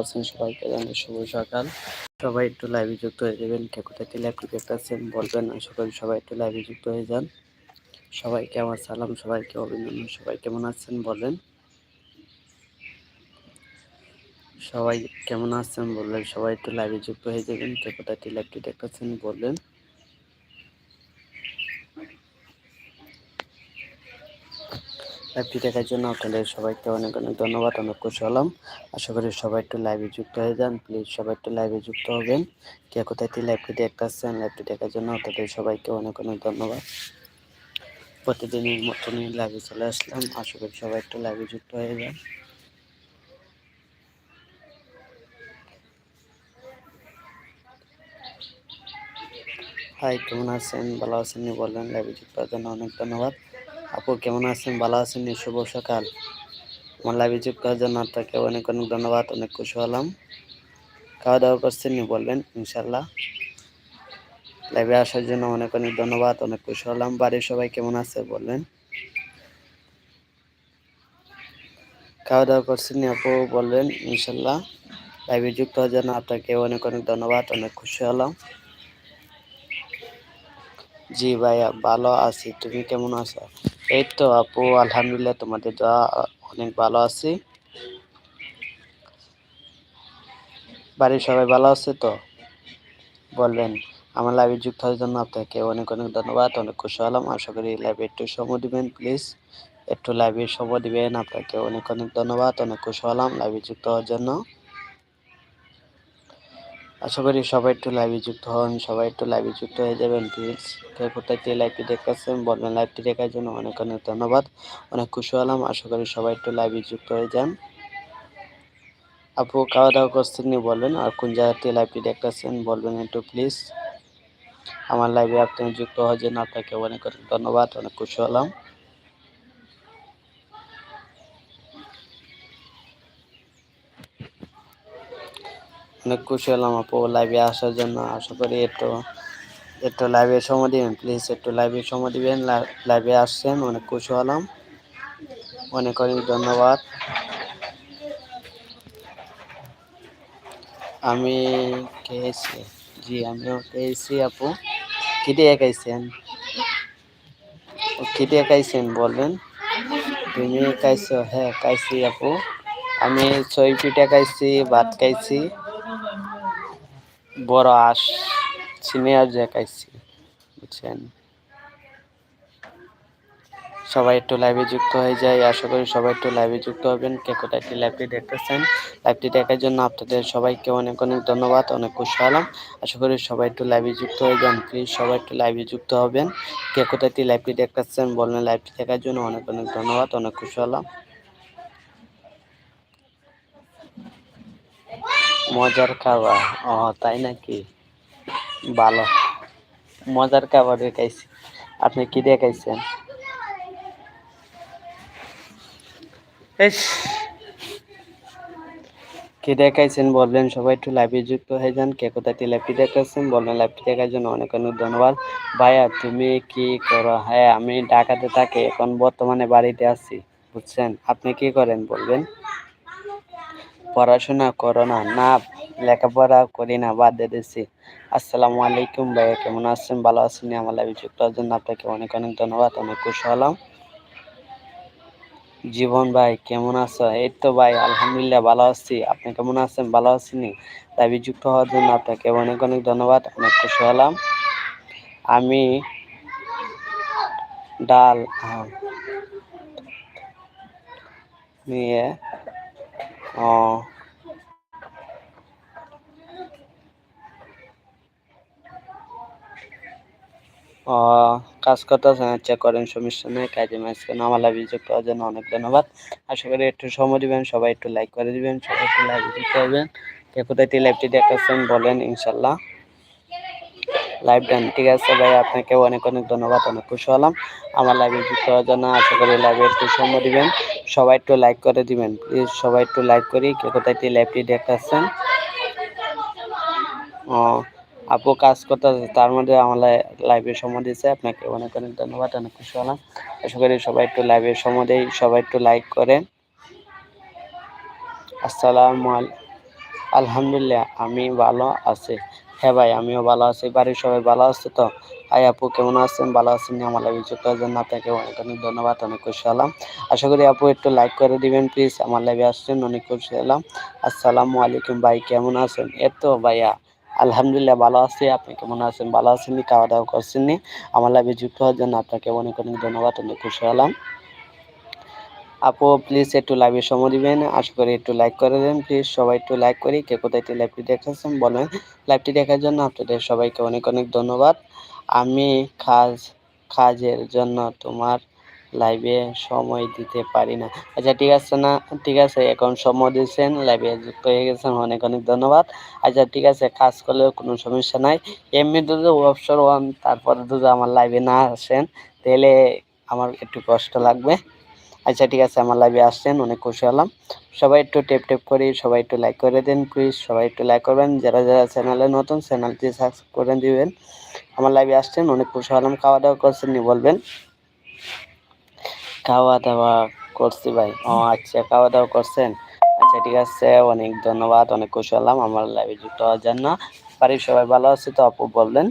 আছেন সবাইকে জানাই শুভ সকাল। সবাই একটু লাইভে যুক্ত হয়ে যাবেন। কে কোথায় থেকে লাইভ দেখতেছেন বলবেন। আশা করি সবাই একটু লাইভে যুক্ত হয়ে যান। সবাইকে আমার সালাম, সবাইকে অভিনন্দন, সবাই কেমন আছেন বলেন। সবাই কেমন আছেন বললেন, সবাই একটু লাইভে যুক্ত হয়ে যাবেন। কে কোথায় থেকে লাইভটি দেখতেছেন বললেন। লাইভটি দেখার জন্য আপনাদের সবাইকে অনেক অনেক ধন্যবাদ, অনেক খুশি হলাম। আশা করি সবাই একটু লাইভে যুক্ত হয়ে যান। প্লিজ সবাই একটু লাইভে যুক্ত হবেন। কে কোথায় লাইভটি দেখতেছেন লাইভটি দেখার জন্য আপনাদের সবাইকে অনেক অনেক ধন্যবাদ। প্রতিদিনের মতনই লাইভে চলে আসলাম। আশা করি সবাই একটু লাইভে যুক্ত হয়ে যান। হাই কেমন আছেন? ভালো আছেন? বললেন লাইভে যুক্ত হওয়ার জন্য অনেক ধন্যবাদ। আপু, কেমন আছেন? ভালো আছেন শুভ সকাল। আমার লাইভে যুক্ত হওয়ার জন্য আপনাকে অনেক অনেক ধন্যবাদ, অনেক খুশি হলাম। খাওয়া দাওয়া করছেন বলবেন ইনশাল্লাহ লাইভে আসার জন্য অনেক অনেক ধন্যবাদ, অনেক খুশি হলাম। বাড়ির সবাই কেমন আছে বলবেন খাওয়া দাওয়া করছেন আপু বলবেন ইনশাল্লাহ লাইভে যুক্ত হওয়ার জন্য আপনাকে অনেক অনেক ধন্যবাদ, অনেক খুশি হলাম। জি ভাইয়া, ভালো আছি। তুমি কেমন আছো? এই তো আপু, আলহামদুলিল্লাহ তোমাদের দোয়া অনেক ভালো আছি। বাড়ির সবাই ভালো আছে তো? বলবেন, আমার লাইভে যুক্ত হওয়ার জন্য আপনাকে অনেক অনেক ধন্যবাদ, অনেক খুশি হলাম। আশা করি লাইভে একটু সময় দিবেন প্লিজ একটু লাইভে সময় দিবেন, আপনাকে অনেক অনেক ধন্যবাদ, অনেক খুশি হলাম লাইভে যুক্ত হওয়ার জন্য। আশা করি সবাই একটু লাইভে যুক্ত হন, সবাই একটু লাইভে যুক্ত হয়ে যাবেন প্লিজ কোথায় কে লাইভটি দেখতেছেন বলবেন লাইভটি দেখার জন্য অনেক অনেক ধন্যবাদ, অনেক খুশি হলাম, আশা করি সবাই একটু লাইভে যুক্ত হয়ে যান। আপু খাওয়া দাওয়া করছেন বলবেন, আর কোন জায়গাতে লাইভটি দেখতেছেন বলবেন একটু প্লিজ আমার লাইভে আপনি যুক্ত হওয়ার জন্য আপনাকে অনেক অনেক ধন্যবাদ, অনেক খুশি হলাম। অনেক খুশি হলাম আপু লাইভে আসার জন্য। আশা করি একটু একটু লাইভে সময় দিবেন। প্লিজ একটু লাইভে সময় দিবেন। লাইভে আসছেন, অনেক খুশি হলাম। অনেক অনেক ধন্যবাদ। আমি খেয়েছি। জি, আমিও খেয়েছি আপু। কী দিয়ে খাইছেন? দিয়ে খাইছেন বলবেন তুমি খাইছো? হ্যাঁ খাইছি আপু। আমি ছয় পিঠা খাইছি, ভাত খাইছি। বড় আস সিনিয়র যে খাইছি বুঝছেন? সবাই একটু লাইভে যুক্ত হয়ে যায়। আশা করি সবাই একটু লাইভে যুক্ত হবেন। কে কোথায় লাইভটি দেখতেছেন? লাইভটি দেখার জন্য আপনাদের সবাইকে অনেক অনেক ধন্যবাদ, অনেক খুশি হলাম। আশা করি সবাই একটু লাইভে যুক্ত হয়ে যান। প্লিজ সবাই একটু লাইভে যুক্ত হবেন। কে কোথায় লাইভটি দেখতেছেন বললেন লাইভটি দেখার জন্য অনেক অনেক ধন্যবাদ, অনেক খুশি হলাম। মজার খাবার। ও তাই নাকি? ভালো। মজার খাবার খাইছি আপনি কি দিয়ে খাইছেন কি দেখাইছেন বলবেন? সবাই একটু লাইভে যুক্ত হয়ে যান। কে কোথায় লাইভটি দেখাচ্ছেন বলবেন। লাইভটি দেখার জন্য অনেক অনেক ধন্যবাদ। ভাইয়া তুমি কি করো? হ্যাঁ আমি ঢাকাতে থাকি। এখন বর্তমানে বাড়িতে আছি। বুঝছেন? আপনি কি করেন বলবেন? পড়াশোনা করো না না লেখাপড়া করি না, বাদ দিয়ে দিচ্ছি আসসালামু আলাইকুম ভাইয়া, কেমন আছেন? ভালো আছেন? আমার লাইভে হওয়ার জন্য আপনাকে অনেক অনেক ধন্যবাদ, অনেক খুশি হলাম। জীবন ভাই, কেমন আছো? এই তো ভাই, আলহামদুলিল্লাহ ভালো আছি। আপনি কেমন আছেন? ভালো আছেন লাইভে যুক্ত হওয়ার জন্য আপনাকে অনেক অনেক ধন্যবাদ, অনেক খুশি হলাম। আমি ডাল নিয়ে ও কাজ করতেছেন আচ্ছা করেন, সমস্যা নেই, কাজে মাঝখানে আমার অভিযোগ যুক্ত করার জন্য অনেক ধন্যবাদ। আশা করি একটু সময় দিবেন, সবাই একটু লাইক করে দিবেন, সবাই একটু লাইক করবেন কে কোথায় লাইভটি দেখাচ্ছেন বলেন, ইনশাল্লাহ। লাইভ ডান ঠিক আছে ভাই? আপনাকে অনেক অনেক ধন্যবাদ, অনেক খুশি হলাম। আমার লাইভে যুক্ত হওয়ার জন্য আশা করি লাইভে একটু সময় দিবেন। সবাই একটু লাইক করে দিবেন। প্লিজ সবাই একটু লাইক করি। কে কোথায় লাইভটি দেখাচ্ছেন ও, আপু কাজ করতেছে, তার মধ্যে আমার লাইভে সময় দিয়েছে। আপনাকে অনেক অনেক ধন্যবাদ, অনেক খুশি হলাম। আশা করি সবাই একটু লাইভে সময় দেয় সবাই একটু লাইক করেন। আসসালামু আলহামদুলিল্লাহ, আমি ভালো আছি। হ্যাঁ ভাই, আমিও ভালো আছি। বাড়ির সবাই ভালো আছে তো? হাই আপু, কেমন আছেন? ভালো আছেন আমার লাইভে যুক্ত জন্য আপনাকে অনেক অনেক ধন্যবাদ, অনেক খুশি হলাম। আশা করি আপু একটু লাইক করে দিবেন প্লিজ আমার লাইভে আসছেন, অনেক খুশি হলাম। আসসালামু আলাইকুম ভাই, কেমন আছেন? এত ভাইয়া, আলহামদুলিল্লাহ ভালো আছি। আপনি কেমন আছেন? ভালো আছেন নি? খাওয়া দাওয়া করছেন আমার লাইভে যুক্ত হওয়ার জন্য আপনাকে অনেক অনেক ধন্যবাদ, অনেক খুশি হলাম। আপু প্লিজ একটু লাইভে সময় দিবেন। আশা করি একটু লাইক করে দেন। প্লিজ সবাই একটু লাইক করি। কে কোথায় লাইভটি দেখাচ্ছেন বলেন। লাইভটি দেখার জন্য আপনাদের সবাইকে অনেক অনেক ধন্যবাদ। আমি কাজ, কাজের জন্য তোমার লাইভে সময় দিতে পারি না। আচ্ছা ঠিক আছে না, ঠিক আছে, এখন সময় দিচ্ছেন লাইভে যুক্ত হয়ে গেছেন। অনেক অনেক ধন্যবাদ। আচ্ছা ঠিক আছে, কাজ করলেও কোনো সমস্যা নাই। এমনি যদি অবসর হন তারপরে যদি আমার লাইভে না আসেন, তাহলে আমার একটু কষ্ট লাগবে। আচ্ছা ঠিক আছে, আমার লাইভে আসছেন, অনেক খুশি হলাম। সবাই একটু টেপ টেপ করি, সবাই একটু লাইক করে দিন প্লিজ সবাই একটু লাইক করবেন। যারা যারা চ্যানেলে নতুন চ্যানেলটি সাবস্ক্রাইব করে দিবেন। আমার লাইভে আসছেন, অনেক খুশি হলাম। খাওয়া দাওয়া করছেন নি, বলবেন? খাওয়া দাওয়া করছি ভাই। ও আচ্ছা খাওয়া দাওয়া করছেন? আচ্ছা ঠিক আছে, অনেক ধন্যবাদ, অনেক খুশি হলাম। আমার লাইভে যুক্ত হওয়ার জন্য। বাড়ির সবাই ভালো আছে তো আপু, বলবেন?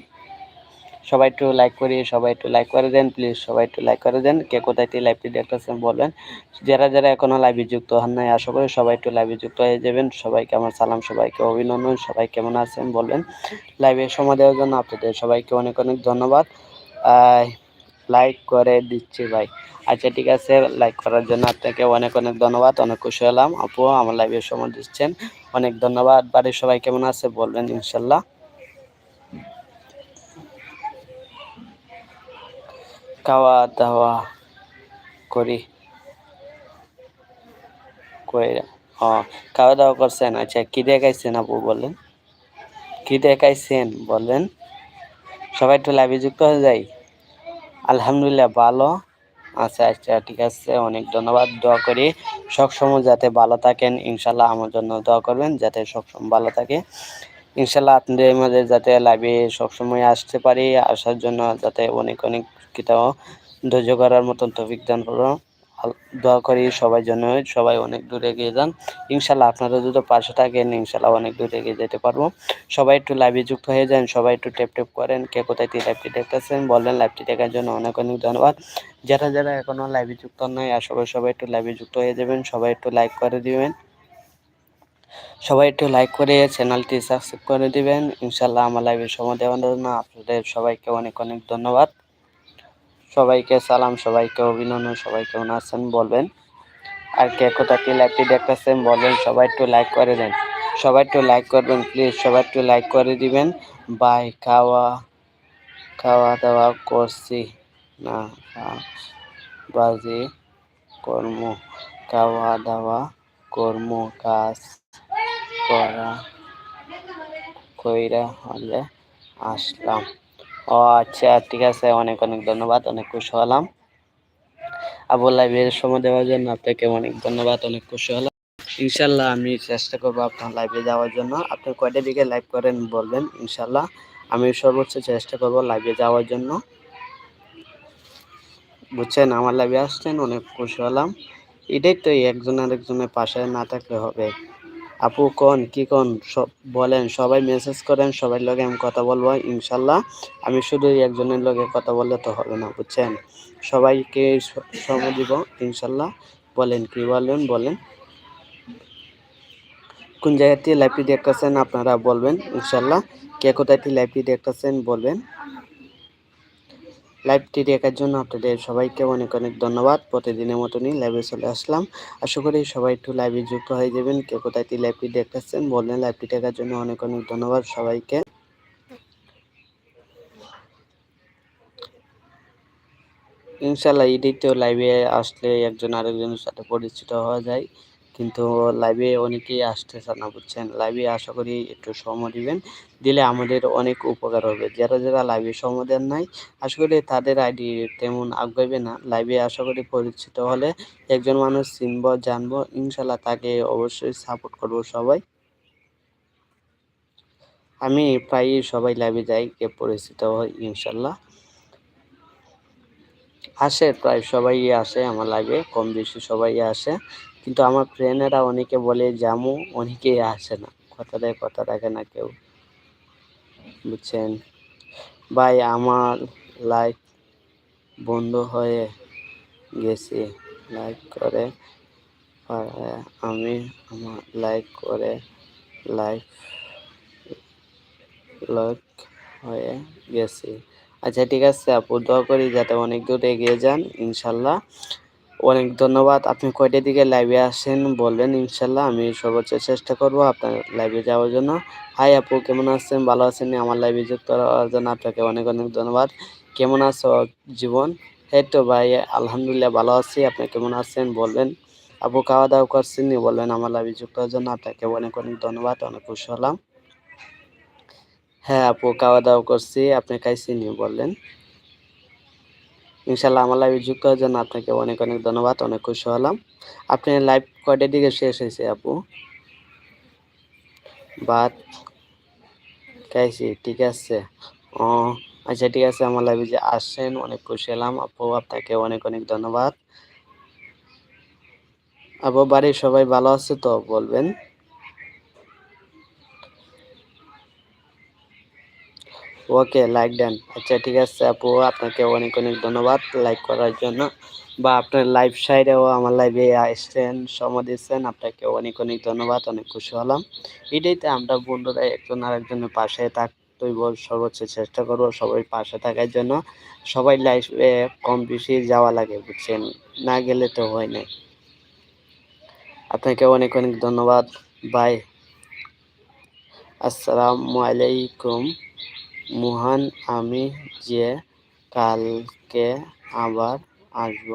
সবাই একটু লাইক করি, সবাই একটু লাইক করে দেন প্লিজ সবাই একটু লাইক করে দেন। কে কোথায় থেকে লাইভটি দেখতেছেন বলবেন যারা যারা এখনও লাইভে যুক্ত হন নাই, আশা করি সবাই একটু লাইভে যুক্ত হয়ে যাবেন। সবাইকে আমার সালাম, সবাইকে অভিনন্দন, সবাই কেমন আছেন বলবেন লাইভে সময় দেওয়ার জন্য আপনাদের সবাইকে অনেক অনেক ধন্যবাদ। লাইক করে দিচ্ছি ভাই। আচ্ছা ঠিক আছে লাইক করার জন্য আপনাকে অনেক অনেক ধন্যবাদ, অনেক খুশি হলাম। আপু, আমার লাইভে সময় দিচ্ছেন। অনেক ধন্যবাদ। বাড়ির সবাই কেমন আছে বলবেন, ইনশাল্লাহ। খাওয়া দাওয়া করি। ও, খাওয়া দাওয়া করছেন? আচ্ছা কি দেখাইছেন আপু বলেন? কি দেখাইছেন বলেন? সবাই একটু লাইভে যুক্ত হয়ে যাই। আলহামদুলিল্লাহ, ভালো আচ্ছা আচ্ছা ঠিক আছে, অনেক ধন্যবাদ। দোয়া করি সবসময় যাতে ভালো থাকেন। ইনশাল্লাহ আমার জন্য দোয়া করবেন, যাতে সবসময় ভালো থাকে। ইনশাল্লাহ আপনাদের মাঝে যাতে লাইভে সবসময় আসতে পারি, আসার জন্য যাতে অনেক অনেক কিতাব ধৈর্য করার মতন তফিক দান করো। দোয়া করি সবাই জন্য সবাই অনেক দূরে এগিয়ে যান। ইনশাল্লাহ আপনারা যদি পাশে থাকেন ইনশাল্লাহ অনেক দূরে এগিয়ে যেতে পারব। সবাই একটু লাইভে যুক্ত হয়ে যান, সবাই একটু টেপ টেপ করেন। কে কোথায় থেকে লাইভটি দেখতেছেন বললেন লাইভটি দেখার জন্য অনেক অনেক ধন্যবাদ। যারা যারা এখনও লাইভে যুক্ত নয়, আশা করি সবাই একটু লাইভে যুক্ত হয়ে যাবেন। সবাই একটু লাইক করে দিবেন। সবাই একটু লাইক করে চ্যানেলটি সাবস্ক্রাইব করে দিবেন। ইনশাল্লাহ আমার লাইভে সময় দেওয়ার জন্য আপনাদের সবাইকে অনেক অনেক ধন্যবাদ। সবাইকে সালাম, সবাইকে অভিনন্দন, সবাই কেমন আছেন বলবেন। আর কে কোথা কি লাইভটি দেখতেছেন বলবেন সবাই একটু লাইক করে দেন। সবাই একটু লাইক করবেন প্লিজ সবাই একটু লাইক করে দিবেন। বাই খাওয়া খাওয়া দাওয়া করছি। না, বাজি কর্ম। খাওয়া দাওয়া কর্ম, কাজ করা কইরা হলে আসলাম। ও আচ্ছা ঠিক আছে, অনেক অনেক ধন্যবাদ, অনেক খুশি হলাম। আবুল লাইভের সময় দেওয়ার জন্য আপনাকে অনেক ধন্যবাদ, অনেক খুশি হলাম। ইনশাল্লাহ আমি চেষ্টা করব আপনার লাইভে যাওয়ার জন্য। আপনি কয়টা দিকে লাইভ করেন বলবেন ইনশাল্লাহ আমি সর্বোচ্চ চেষ্টা করব লাইভে যাওয়ার জন্য। বুঝছেন, আমার লাইভে আসছেন, অনেক খুশি হলাম। এটাই তো একজন আরেকজনের পাশে না থাকলে হবে। আপু, কন, কি কন? সব বলেন, সবাই মেসেজ করেন, সবাই লগে আমি কথা বলব, ইনশাল্লাহ। আমি শুধু একজনের লগে কথা বললে তো হবে না, বুঝছেন? সবাইকে সময় দিব, ইনশাল্লাহ। বলেন, কি বলেন বলেন। কোন জায়গাতে লাইভটি দেখতেছেন, আপনারা বলবেন, ইনশাল্লাহ। কে কোথায় লাইভটি দেখতেছেন, বলবেন। লাইভটি দেখার জন্য আপনাদের সবাইকে অনেক অনেক ধন্যবাদ। প্রতিদিনের মতনই লাইভে চলে আসলাম। আশা করি সবাই একটু লাইভে যুক্ত হয়ে যাবেন। কে কোথায় লাইভটি দেখতেছেন বললেন লাইভটি দেখার জন্য অনেক অনেক ধন্যবাদ সবাইকে। ইনশাল্লাহ এডিটেও লাইভে আসলে একজন আরেকজনের সাথে পরিচিত হওয়া যায়। কিন্তু লাইভে অনেকেই আসতেছে না, বুঝছেন? লাইভে আশা করি একটু সময় দিবেন, দিলে আমাদের অনেক উপকার হবে। যারা যারা লাইভে সময় দেন নাই, আশা করি তাদের আইডি তেমন আগাইবে না। লাইভে আশা করি পরিচিত হলে একজন মানুষ চিনব, জানব ইনশাল্লাহ তাকে অবশ্যই সাপোর্ট করব সবাই। আমি প্রায়ই সবাই লাইভে যাই, কে পরিচিত হই ইনশাল্লাহ আসে, প্রায় সবাই আসে আমার লাইভে কম বেশি সবাই আসে। কিন্তু আমার ফ্রেন্ডেরা অনেকে বলে, জামু? অনেকেই আসে না। কথা দেয়, কথা রাখে না কেউ। বুঝছেন? ভাই, আমার লাইক বন্ধ হয়ে গেছে। লাইক করে আমি আমার লাইক করে লাইক লাইক হয়ে গেছি। আচ্ছা ঠিক আছে আপু, দোয়া করি যাতে অনেক দূর এগিয়ে যান, ইনশাল্লাহ। অনেক ধন্যবাদ। আপনি কয়টার দিকে লাইভে আসেন বলবেন ইনশাল্লাহ আমি সর্বোচ্চ চেষ্টা করব আপনার লাইভে যাওয়ার জন্য। হাই আপু, কেমন আছেন? ভালো আছেন? আমার লাইভে যুক্ত হওয়ার জন্য আপনাকে অনেক অনেক ধন্যবাদ। কেমন আছো জীবন? এই তো ভাই, আলহামদুলিল্লাহ ভালো আছি। আপনি কেমন আছেন বলবেন। আপু খাওয়া দাওয়া করছেন বলবেন, আমার লাইভে যুক্ত হওয়ার জন্য আপনাকে অনেক অনেক ধন্যবাদ, অনেক খুশি হলাম। হ্যাঁ আপু খাওয়া দাওয়া করছি। আপনি খাইছেন বললেন। ইনশাল্লাহ আমার লাইভে যুক্ত হওয়ার জন্য আপনাকে অনেক অনেক ধন্যবাদ, অনেক খুশি হলাম। আপনি লাইভ কয়টার দিকে শেষ হয়েছে আপু? বাদ। খাইছি ঠিক আছে। ও আচ্ছা ঠিক আছে, আমার লাইভে যে আসছেন, অনেক খুশি হলাম। আপু, আপনাকে অনেক অনেক ধন্যবাদ। আপু, বাড়ির সবাই ভালো আছে তো বলবেন? ওকে লাইক দেন। আচ্ছা ঠিক আছে আপু, আপনাকে অনেক অনেক ধন্যবাদ লাইক করার জন্য। বা আপনার লাইভ সাইডেও আমার লাইভে আসছেন, সময় দিচ্ছেন, আপনাকে অনেক অনেক ধন্যবাদ, অনেক খুশি হলাম। এটাইতে আমরা বন্ধুরা একজন আরেকজনের পাশে বল সর্বোচ্চ চেষ্টা করব সবাই পাশে থাকার জন্য। সবাই লাইভে কম বেশি যাওয়া লাগে, বুঝছেন? না গেলে তো হয় না আপনাকে অনেক অনেক ধন্যবাদ। বাই আসসালামু আলাইকুম। মোহন আমি যে কালকে আবার আসব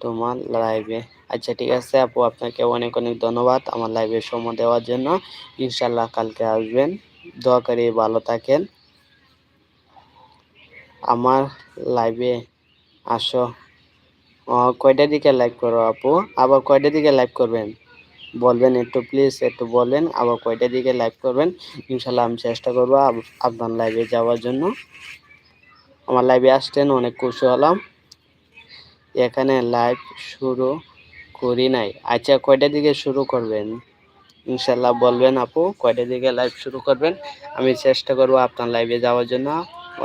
তোমার লাইভে আচ্ছা ঠিক আছে আপু, আপনাকে অনেক অনেক ধন্যবাদ আমার লাইভে সময় দেওয়ার জন্য। ইনশাল্লাহ কালকে আসবেন। দোয়া করি ভালো থাকেন। আমার লাইভে আসো। কয়টার দিকে লাইভ করো আপু? আবার কয়টার দিকে লাইভ করবেন? বলবেন একটু প্লিজ একটু বলেন, আবার কয়টা দিকে লাইভ করবেন, ইনশাল্লাহ আমি চেষ্টা করব আপনার লাইভে যাওয়ার জন্য। আমার লাইভে আসতেন অনেক খুশি হলাম। এখানে লাইভ শুরু করি নাই। আচ্ছা কয়টা দিকে শুরু করবেন? ইনশাল্লাহ বলবেন আপু, কয়টা দিকে লাইভ শুরু করবেন? আমি চেষ্টা করব আপনার লাইভে যাওয়ার জন্য।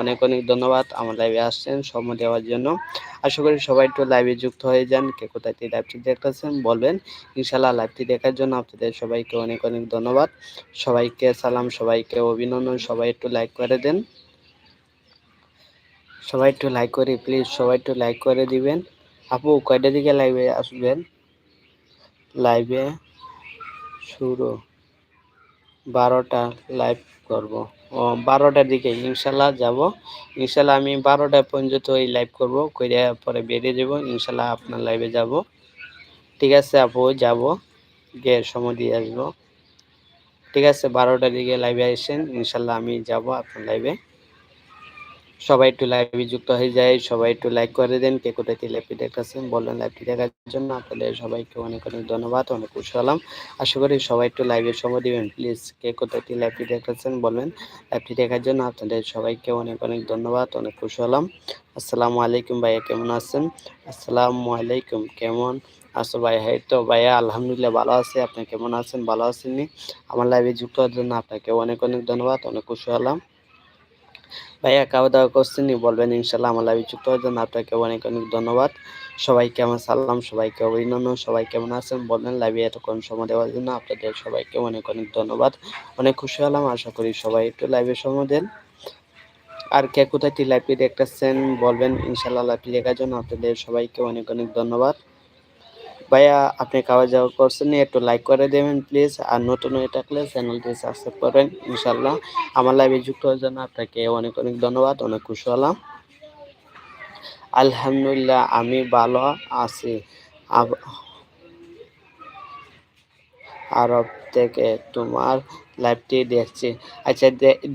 অনেক অনেক ধন্যবাদ আমার লাইভে আসছেন, সময় দেওয়ার জন্য। আশা করি সবাই একটু লাইভে যুক্ত হয়ে যান। কে কোথায় লাইভটি দেখতেছেন বলবেন। ইনশাল্লাহ লাইভটি দেখার জন্য আপনাদের সবাইকে অনেক অনেক ধন্যবাদ। সবাইকে সালাম, সবাইকে অভিনন্দন। সবাই একটু লাইক করে দেন। সবাই একটু লাইক করে প্লিজ সবাই একটু লাইক করে দিবেন। আপু, কয়টা দিকে লাইভে আসবেন? লাইভে শুরু। বারোটা লাইভ করব। বারোটার দিকে ইনশাল্লাহ যাব। ইনশাল্লাহ আমি বারোটা পর্যন্ত এই লাইভ করব করে পরে বেরিয়ে যাব, ইনশাল্লাহ আপনার লাইভে যাব। ঠিক আছে আপু, যাব। গিয়ে সময় দিয়ে আসব। ঠিক আছে, বারোটার দিকে লাইভে আসছেন ইনশাল্লাহ আমি যাব আপনার লাইভে সবাই একটু লাইভে যুক্ত হয়ে যায়, সবাই একটু লাইক করে দেন, কে কোথায় লাইভটি দেখতেছেন বললেন লাইভটি দেখার জন্য। আপনাদের সবাইকে অনেক অনেক ধন্যবাদ, অনেক খুশি হলাম আশা করি সবাই একটু লাইভে সময় দিবেন। প্লিজ কে কোথায় কি লাইভটি দেখতেছেন বলবেন লাইভটি দেখার জন্য। আপনাদের সবাইকে অনেক অনেক ধন্যবাদ, অনেক খুশি হলাম আসসালামু আলাইকুম ভাইয়া, কেমন আছেন? আসসালামু আলাইকুম, কেমন আছো ভাই হ্যাঁ তো ভাইয়া, আলহামদুলিল্লাহ ভালো আছে। আপনি কেমন আছেন? ভালো আছেননি? আমার লাইভে যুক্ত হওয়ার জন্য আপনাকে অনেক অনেক ধন্যবাদ, অনেক খুশি হলাম ভাইয়া, খাওয়া দাওয়া করছেন বলবেন ইনশাল্লাহ আমার লাইভে যুক্ত হওয়ার জন্য আপনাকে অনেক অনেক ধন্যবাদ। সবাইকে আমার সালাম, সবাইকে অভিনন্দন, সবাই কেমন আছেন? বলবেন লাইভে এতক্ষণ সময় দেওয়ার জন্য আপনাদের সবাইকে অনেক অনেক ধন্যবাদ। অনেক খুশি হলাম, আশা করি সবাই একটু লাইভে সময় দেন। আর কে কোথায় লাইভটি দেখতেছেন, বলবেন ইনশাল্লাহ লাইভটি দেখার জন্য আপনাদের সবাইকে অনেক অনেক ধন্যবাদ। ভাইয়া, আপনি খাওয়া যাওয়া করছেন একটু লাইক করে দেবেন প্লিজ আর নতুন হয়ে থাকলে চ্যানেলটি সাবস্ক্রাইব করবেন ইনশাল্লাহ আমার লাইভে যুক্ত হওয়ার জন্য আপনাকে অনেক অনেক ধন্যবাদ, অনেক খুশি হলাম। আলহামদুলিল্লাহ, আমি ভালো আছি। আরব থেকে তোমার লাইভটি দেখছি। আচ্ছা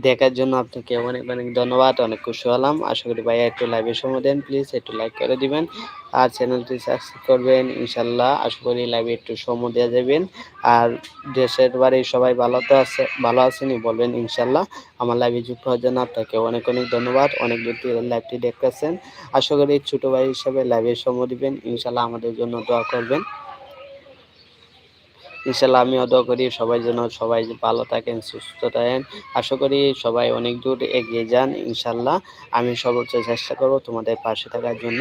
দেখার জন্য আপনাকে অনেক অনেক ধন্যবাদ, অনেক খুশি হলাম। আশা করি ভাইয়া একটু লাইভে সময় দেন প্লিজ একটু লাইক করে দিবেন। আর চ্যানেলটি সাবস্ক্রাইব করবেন। ইনশাল্লাহ আশা করি লাইভে একটু সময় দেওয়া যাবেন। আর দেশের বাড়ির সবাই ভালো তো আছে, ভালো আছেনি বলবেন ইনশাল্লাহ আমার লাইভে যুক্ত হওয়ার জন্য আপনাকে অনেক অনেক ধন্যবাদ। অনেক দূর থেকে লাইভটি দেখতেছেন। আশা করি ছোটো ভাই হিসাবে লাইভে সময় দিবেন। ইনশাল্লাহ আমাদের জন্য দোয়া করবেন। ইনশাল্লাহ আমিও দোয়া করি সবাই যেন সবাই ভালো থাকেন, সুস্থ থাকেন। আশা করি সবাই অনেক দূর এগিয়ে যান ইনশাল্লাহ আমি সর্বোচ্চ চেষ্টা করব তোমাদের পাশে থাকার জন্য।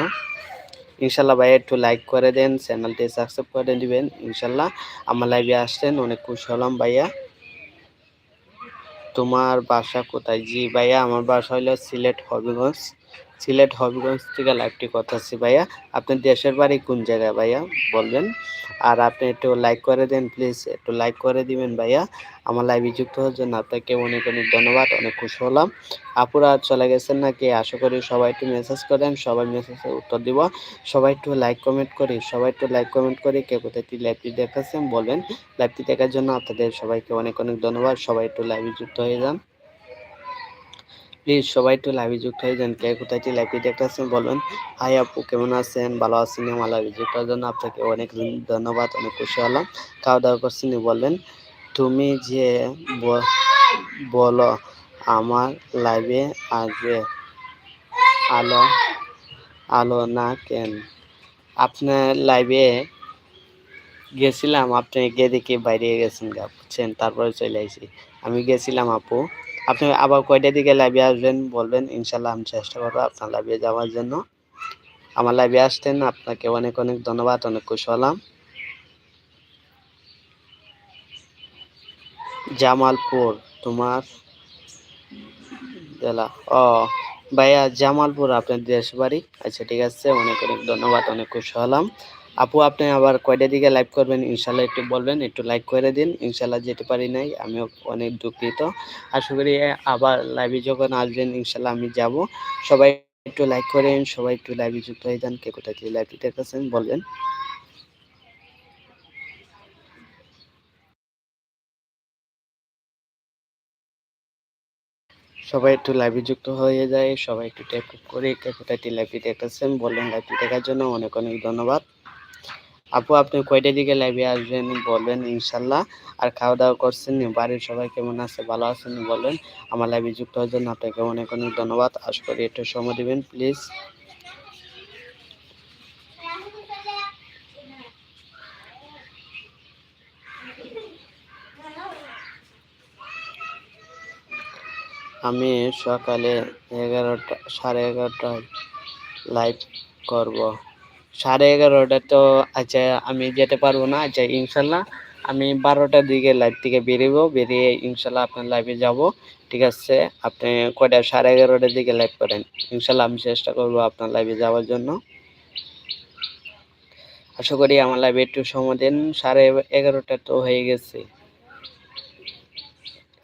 ইনশাল্লাহ ভাই একটু লাইক করে দেন চ্যানেলটি সাবস্ক্রাইব করে দিবেন, ইনশাল্লাহ আমার লাইভে আসছেন, অনেক খুশি হলাম ভাইয়া। তোমার বাসা কোথায়? জি ভাইয়া, আমার বাসা হইল সিলেট হবিগঞ্জ। সিলেট হবিগঞ্জ থেকে লাইভটি করতেছি ভাইয়া। আপনার দেশের বাড়ি কোন জায়গায় ভাইয়া? বলবেন। আর আপনি একটু লাইক করে দেন প্লিজ একটু লাইক করে দিবেন ভাইয়া। আমার লাইভে যুক্ত হওয়ার জন্য আপনাকে অনেক অনেক ধন্যবাদ, অনেক খুশি হলাম। আপুরা চলে গেছেন নাকি? আশা করি সবাই একটু মেসেজ করেন, সবাই মেসেজে উত্তর দিব। সবাই একটু লাইক কমেন্ট করি, সবাই একটু লাইক কমেন্ট করি, কে কোথায় লাইভটি দেখাচ্ছেন বলবেন। লাইভটি দেখার জন্য আপনাদের সবাইকে অনেক অনেক ধন্যবাদ, সবাই একটু লাইভে যুক্ত হয়ে যান। প্লিজ সবাই একটু লাইভে যুক্ত হয়ে যান। কে কোথায় লাইভটি দেখতেছেন বলবেন হাই আপু, কেমন আছেন? ভালো আছেন আমার লাইভে যুক্ত হওয়ার জন্য আপনাকে অনেক ধন্যবাদ, অনেক খুশি হলাম। খাওয়া দাওয়া করছেন বলবেন তুমি যে বলো, আমার লাইভে আসবে আলো আলো না কেন? আপনার লাইভে গেছিলাম, আপনি গিয়ে দেখে বাইরে গেছেন গা, বুঝছেন? তারপরে চলে আসি আমি গেছিলাম আপু। আপনি আবার কয়টা দিকে লাইভে আসবেন বলবেন ইনশাল্লাহ আমি চেষ্টা করব আপনার লাইভে যাওয়ার জন্য। আমার লাইভে আসতেন, আপনাকে অনেক অনেক ধন্যবাদ, অনেক খুশি হলাম। জামালপুর, তোমার জেলা। ও, ভাইয়া, জামালপুর, আপনার দেশ বাড়ি আচ্ছা ঠিক আছে, অনেক অনেক ধন্যবাদ, অনেক খুশি হলাম। আপু, আপনি আবার কয়টা দিকে লাইভ করবেন ইনশাল্লাহ একটু বলবেন, একটু লাইক করে দিন। ইনশাল্লাহ যেতে পারি নাই, আমিও অনেক দুঃখিত। আশা করি আবার লাইভে যখন আসবেন ইনশাল্লাহ আমি যাব। সবাই একটু লাইক করেন, সবাই একটু লাইভে যুক্ত হয়ে যান। কে কোথায় থেকে লাইভটি দেখেছেন বলবেন। সবাই একটু লাইভে যুক্ত হয়ে যায়, সবাই একটু ট্যাপ করে কে কোথায় লাইভটি দেখতেছেন বললেন লাইভটি দেখার জন্য। অনেক অনেক ধন্যবাদ। আপু, আপনি কয়টা দিকে লাইভে আসবেন বলবেন ইনশাল্লাহ। আর খাওয়া দাওয়া করছেন বাড়ির সবাই কেমন আছে? ভালো আছেন বলবেন আমার লাইভে যুক্ত হওয়ার জন্য আপনাকে অনেক অনেক ধন্যবাদ। আশা করি একটু সময় দিবেন প্লিজ আমি সকালে এগারোটা, সাড়ে এগারোটায় লাইভ করব। সাড়ে এগারোটা তো আচ্ছা আমি যেতে পারব না। আচ্ছা ইনশাল্লাহ আমি বারোটার দিকে লাইভ থেকে বেরোবো, বেরিয়ে ইনশাল্লাহ আপনার লাইভে যাব। ঠিক আছে, আপনি কয়টা, সাড়ে এগারোটার দিকে লাইভ করেন। ইনশাল্লাহ আমি চেষ্টা করব আপনার লাইভে যাওয়ার জন্য। আশা করি আমার লাইভে একটু সময় দেন, সাড়ে এগারোটা তো হয়ে গেছে।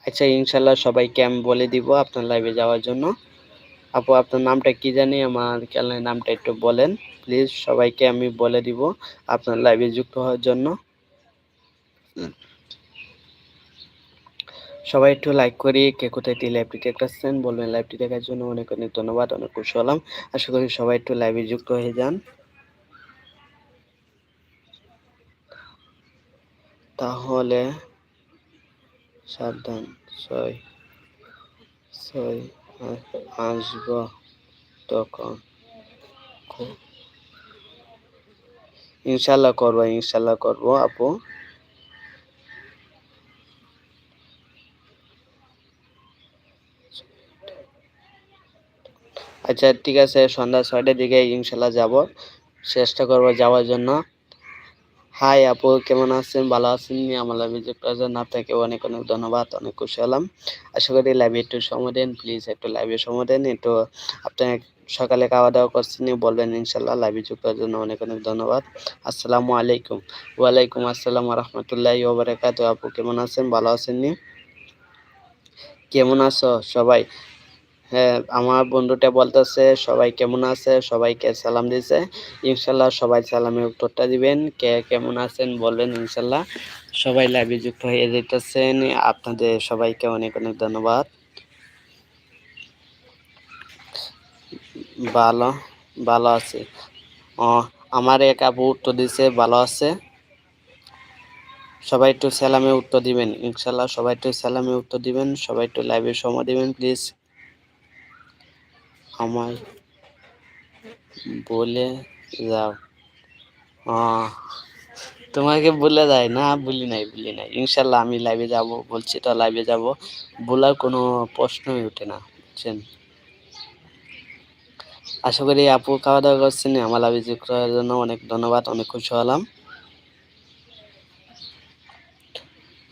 আচ্ছা ইনশাল্লাহ সবাইকে আমি বলে দিব আপনার লাইভে যাওয়ার জন্য। আপু, আপনার নামটা কি জানি? আমার চ্যানেলের নামটা একটু বলেন। প্লিজ সবাইকে আমি বলে দিব আপনার লাইভে যুক্ত হওয়ার জন্য। সবাই একটু লাইক করি, কে কোথায় টি লাইভটি দেখতেছেন, বলবেন লাইভটি দেখার জন্য অনেক অনেক ধন্যবাদ, অনেক খুশি হলাম। আশা করি সবাই একটু লাইভে যুক্ত হয়ে যান। তাহলে, সাবধান, ছয় ছয় আসব তখন। ইনশাল্লাহ করব ইনশাল্লাহ করব, আপু। আচ্ছা ঠিক আছে, সন্ধ্যা ছয়টার দিকে ইনশাল্লাহ যাব। চেষ্টা করব যাওয়ার জন্য। হাই, আপু, কেমন আছেন? ভালো আছেন? আমার লাইভে যুক্ত জন্য আপনাকে অনেক অনেক ধন্যবাদ, অনেক খুশি হলাম। আশা করি লাইভে একটু সময় দেন প্লিজ একটু লাইভে সময় দেন, একটু আপনি সকালে খাওয়া দাওয়া করছেন বলবেন ইনশাল্লাহ লাইভে যুক্ত জন্য অনেক অনেক ধন্যবাদ। আসসালামু আলাইকুম। ওয়ালাইকুম আসসালাম রহমতুল্লাহ ওবরাকাত আপু কেমন আছেন? ভালো আছেন নি? কেমন আছো সবাই? হ্যাঁ আমার বন্ধুটা বলতেছে, সবাই কেমন আছে? সবাইকে সালাম দিছে। ইনশাল্লাহ সবাই সালামের উত্তরটা দিবেন। কে কেমন আছেন বলবেন ইনশাল্লাহ সবাই লাইভে যুক্ত হয়ে যেতেছেন। আপনাদের সবাইকে অনেক অনেক ধন্যবাদ। ভালো ভালো আছে। ও, আমার এক আপু উত্তর দিছে, ভালো আছে। সবাই একটু সালামে উত্তর দিবেন ইনশাল্লাহ সবাই একটু সালামে উত্তর দিবেন, সবাই একটু লাইভে সময় দিবেন প্লিজ আমায় বলে যাও। তোমাকে বলে যায় না, বলি নাই বলি নাই। ইনশাল্লাহ আমি লাইভে যাব, বলছি তো লাইভে যাব। বলার কোনো প্রশ্নই ওঠে না, বুঝছেন? আশা করি আপু খাওয়া দাওয়া করছেন, আমার যোগ করার জন্য অনেক ধন্যবাদ, অনেক খুশি হলাম।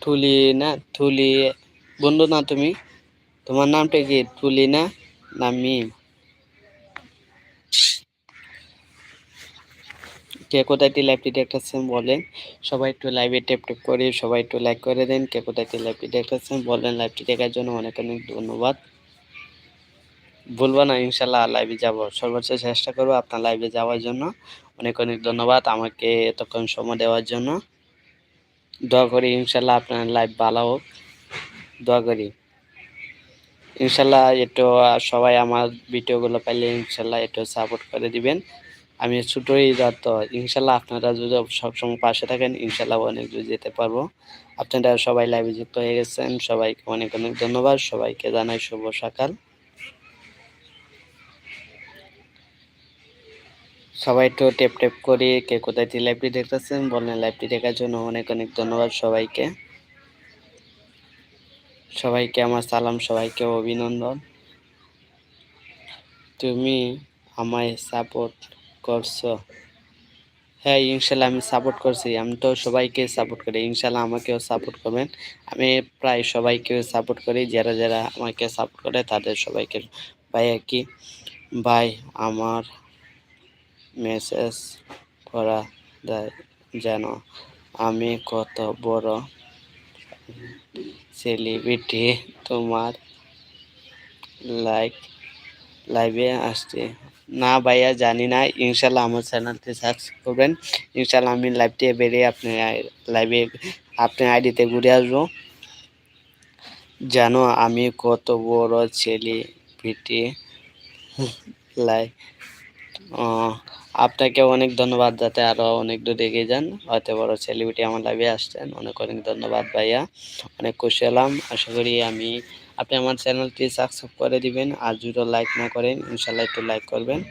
থুলি না, থুলি, বন্ধু না তুমি? তোমার নামটা কি? থুলি না না মিম? কে কোথায় লাইভটি দেখতেছেন বলেন। সবাই একটু লাইভে টেপ টেপ করে, সবাই একটু লাইক করে দেন। কে কোথায় লাইভটি দেখতেছেন বলেন লাইভটি দেখার জন্য অনেক অনেক ধন্যবাদ। বলব না, ইনশাল্লাহ লাইভে যাব। সর্বোচ্চ চেষ্টা করব আপনার লাইভে যাওয়ার জন্য। অনেক অনেক ধন্যবাদ আমাকে এতক্ষণ সময় দেওয়ার জন্য। দোয়া করি ইনশাল্লাহ আপনার লাইভ ভালো হোক। দোয়া করি। ইনশাল্লাহ একটু সবাই আমার ভিডিওগুলো পাইলে ইনশাল্লাহ একটু সাপোর্ট করে দিবেন। আমি ছোটোই যাত ইনশাল্লাহ আপনারা যদি সবসময় পাশে থাকেন, ইনশাল্লাহ অনেক দূর যেতে পারব। আপনারা সবাই লাইভে যুক্ত হয়ে গেছেন। সবাইকে অনেক অনেক ধন্যবাদ। সবাইকে জানাই শুভ সকাল। সবাই একটু টেপ টেপ করে, কে কোথায় থেকে লাইভটি দেখতেছেন বলেন লাইভটি দেখার জন্য অনেক অনেক ধন্যবাদ সবাইকে। সবাইকে আমার সালাম, সবাইকে অভিনন্দন। তুমি আমায় সাপোর্ট করছ। হ্যাঁ ইনশাল্লাহ আমি সাপোর্ট করছি। আমি তো সবাইকে সাপোর্ট করি। ইনশাল্লাহ আমাকেও সাপোর্ট করবেন। আমি প্রায় সবাইকে সাপোর্ট করি। যারা যারা আমাকে সাপোর্ট করে, তাদের সবাইকে ভাই আর কি, ভাই, আমার মেসেজ করা যায় যেন আমি কত বড় সেলিব্রিটি তোমার লাইক লাইভে আসছে। না ভাইয়া, জানি না। ইনশাল্লাহ আমার চ্যানেলটি সাবস্ক্রাইব করবেন। ইনশাল্লাহ আমি লাইভটি বেরিয়ে আপনি লাইভে আপনার আইডিতে ঘুরে আসব। জানো আমি কত বড় ছেলে সেলিব্রিটি লাইভ আপনাকে অনেক ধন্যবাদ যাতে আরও অনেক দূর এগিয়ে যান। হয়তো বড় সেলিব্রিটি আমার লাইভে আসছেন। অনেক অনেক ধন্যবাদ ভাইয়া। অনেক খুশি হলাম। আশা করি আমি, আপনি আমার চ্যানেলটি সাবস্ক্রাইব করে দিবেন। আর যদি লাইক না করেন ইনশাল্লাহ একটু লাইক করবেন।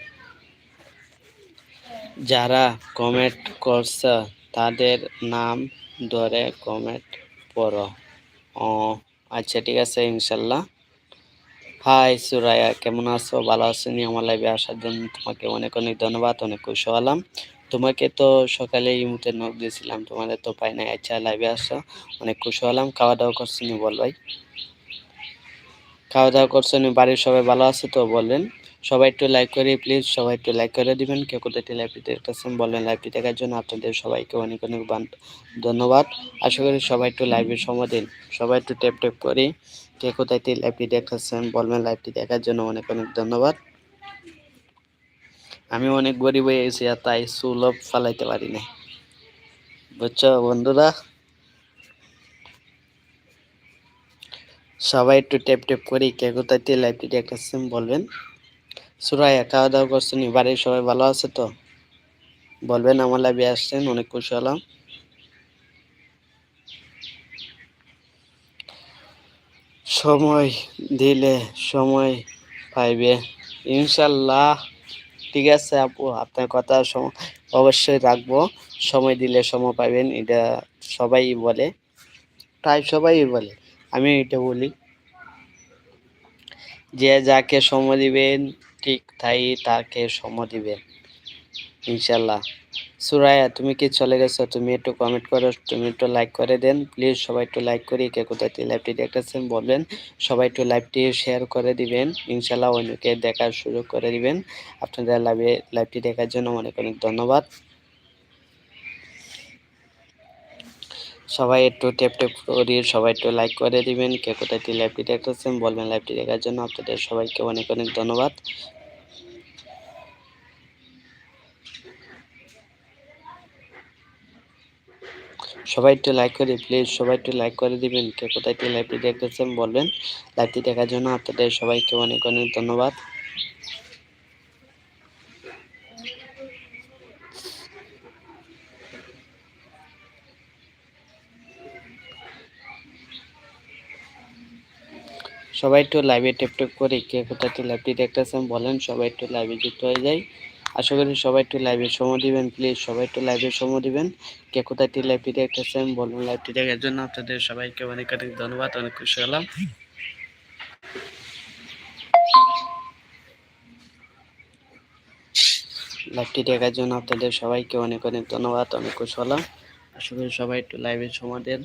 যারা কমেন্ট করছে, তাদের নাম ধরে কমেন্ট পড়ো। ও আচ্ছা ঠিক আছে ইনশাল্লাহ হাই সুরাইয়া কেমন আছো? ভালো আছো নি? আমার লাইভে আসার জন্য তোমাকে অনেক অনেক ধন্যবাদ, অনেক খুশি হলাম তোমাকে তো সকালে ইমুতে নখ দিয়েছিলাম, তোমাদের তো পাই নাই আচ্ছা লাইভে আসো। অনেক খুশি হলাম খাওয়া দাওয়া করছ নি? বল ভাই। খাওয়া দাওয়া করছ নি? বাড়ির সবাই ভালো আছে তো? বলবেন সবাই একটু লাইক করে প্লিজ সবাই একটু লাইক করে দিবেন। কেউ কোথায় লাইভটি দেখতেছেন বলেন লাইভটি দেখার জন্য আপনাদের সবাইকে অনেক অনেক ধন্যবাদ। আশা করি সবাই একটু লাইভের সময় দিন। সবাই একটু টেপ টেপ করি। কে কোথায় লাইভটি দেখাচ্ছেন, বলবেন লাইভটি দেখার জন্য অনেক অনেক ধন্যবাদ। আমি অনেক গরিব হয়ে গেছি আর তাই সুলভ ফালাইতে পারি না বুঝছ বন্ধুরা? সবাই একটু টেপ টেপ করি কে কোথায় লাইভটি দেখাচ্ছেন বলবেন। সুরাইয়া খাওয়া দাওয়া করছেন? বাড়ির সবাই ভালো আছে তো? বলবেন, আমার লাইভে আসছেন, অনেক খুশি হলাম। সময় দিলে সময় পাইবে। ইনশাল্লাহ ঠিক আছে আপু, আপনার কথা অবশ্যই রাখব। সময় দিলে সময় পাবেন এটা সবাই বলে। প্রায় সবাই বলে, আমি এটা বলি। যে যাকে সময় দিবেন, ঠিক তাই তাকে সময় দিবেন। ইনশাল্লাহ সুরায়া তুমি কি চলে গেছো? তুমি একটু কমেন্ট করো, তুমি একটু লাইক করে দেন। প্লিজ সবাই একটু লাইক করি। কে কোথায় লাইভটি দেখতেছেন বলবেন সবাই একটু লাইভটি শেয়ার করে দিবেন। ইনশাল্লাহ অন্যকে দেখার সুযোগ করে দিবেন। আপনাদের লাইভে লাইভটি দেখার জন্য অনেক অনেক ধন্যবাদ। সবাই একটু টেপ টেপ করি, সবাই একটু লাইক করে দিবেন। কে কোথায় লাইভটি দেখতেছেন বলবেন লাইভটি দেখার জন্য আপনাদের সবাইকে অনেক অনেক ধন্যবাদ। সবাই একটু লাইক করে প্লিজ সবাই একটু লাইক করে দিবেন। কে কোথায় একটু লাইভটি দেখতেছেন বলবেন লাইভটি দেখার জন্য আপনাদের সবাইকে অনেক অনেক ধন্যবাদ। সবাই একটু লাইভে টেপ টেপ করে কে কোথায় একটু লাইভটি দেখতেছেন বলেন। সবাই একটু লাইভে যুক্ত হয়ে যায় আশা করি সবাই একটু লাইভে সময় দিবেন প্লিজ সবাই একটু লাইভে সময় দিবেন। কে কোথায় একটি লাইভটি দেখতেছেন, বলুন লাইভটি দেখার জন্য আপনাদের সবাইকে অনেক অনেক ধন্যবাদ, অনেক খুশি হলাম। লাইভটি দেখার জন্য আপনাদের সবাইকে অনেক অনেক ধন্যবাদ, অনেক খুশি হলাম। আশা করি সবাই একটু লাইভে সময় দেন।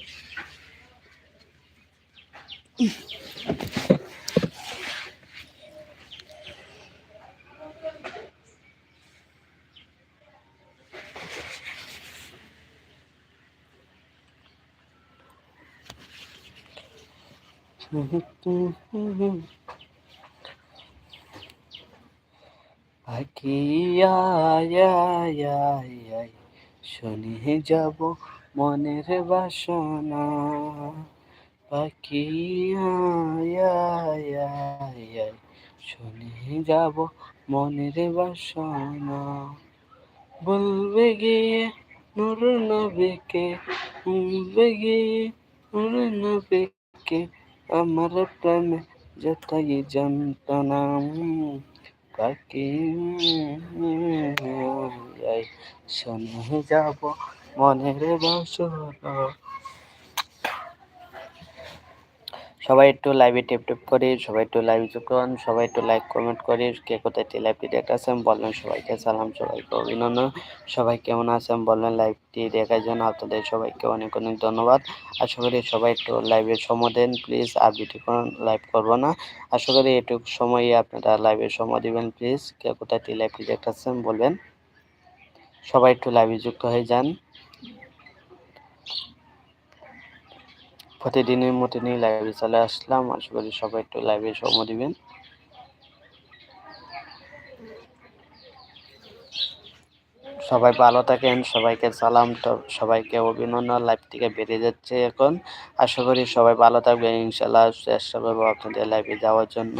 শুনে যাব মনের বাসনা। পাখি আয় আয় আয় আয়, শুনে যাব মনের বাসনা। বলবে গিয়ে নুর নবীকে, বলবে গিয়ে নুর নবীকে আমার যথাই যতই কাকি শুনে যাব মনের বাসনা সবাই একটু লাইভে টেপ টেপ করে, সবাই একটু লাইভ যুক্ত সবাই একটু লাইক কমেন্ট করে, কে কোথায় লাইভটি দেখতেছেন বললেন সবাইকে সালাম, সবাইকে অভিনন্দন। সবাই কেমন আছেন বললেন লাইভটি দেখার জন্য আপনাদের সবাইকে অনেক অনেক ধন্যবাদ। আশা করি সবাই একটু লাইভে সময় দেন প্লিজ আর বিটি লাইভ করব না। আশা করি এটুকু সময়ে আপনারা লাইভে সময় দিবেন প্লিজ কে কোথায় লাইভটি দেখতেছেন বলবেন। সবাই একটু লাইভে যুক্ত হয়ে যান। প্রতিদিনের মতনই লাইভে চলে আসলাম। আশা করি সবাই একটু লাইভে সময় দিবেন। সবাই ভালো থাকেন, সবাইকে সালাম। তো সবাইকে অভিনন্দন লাইভ থেকে বেরিয়ে যাচ্ছে এখন। আশা করি সবাই ভালো থাকবেন। ইনশাল্লাহ চেষ্টা করব আপনাদের লাইভে যাওয়ার জন্য।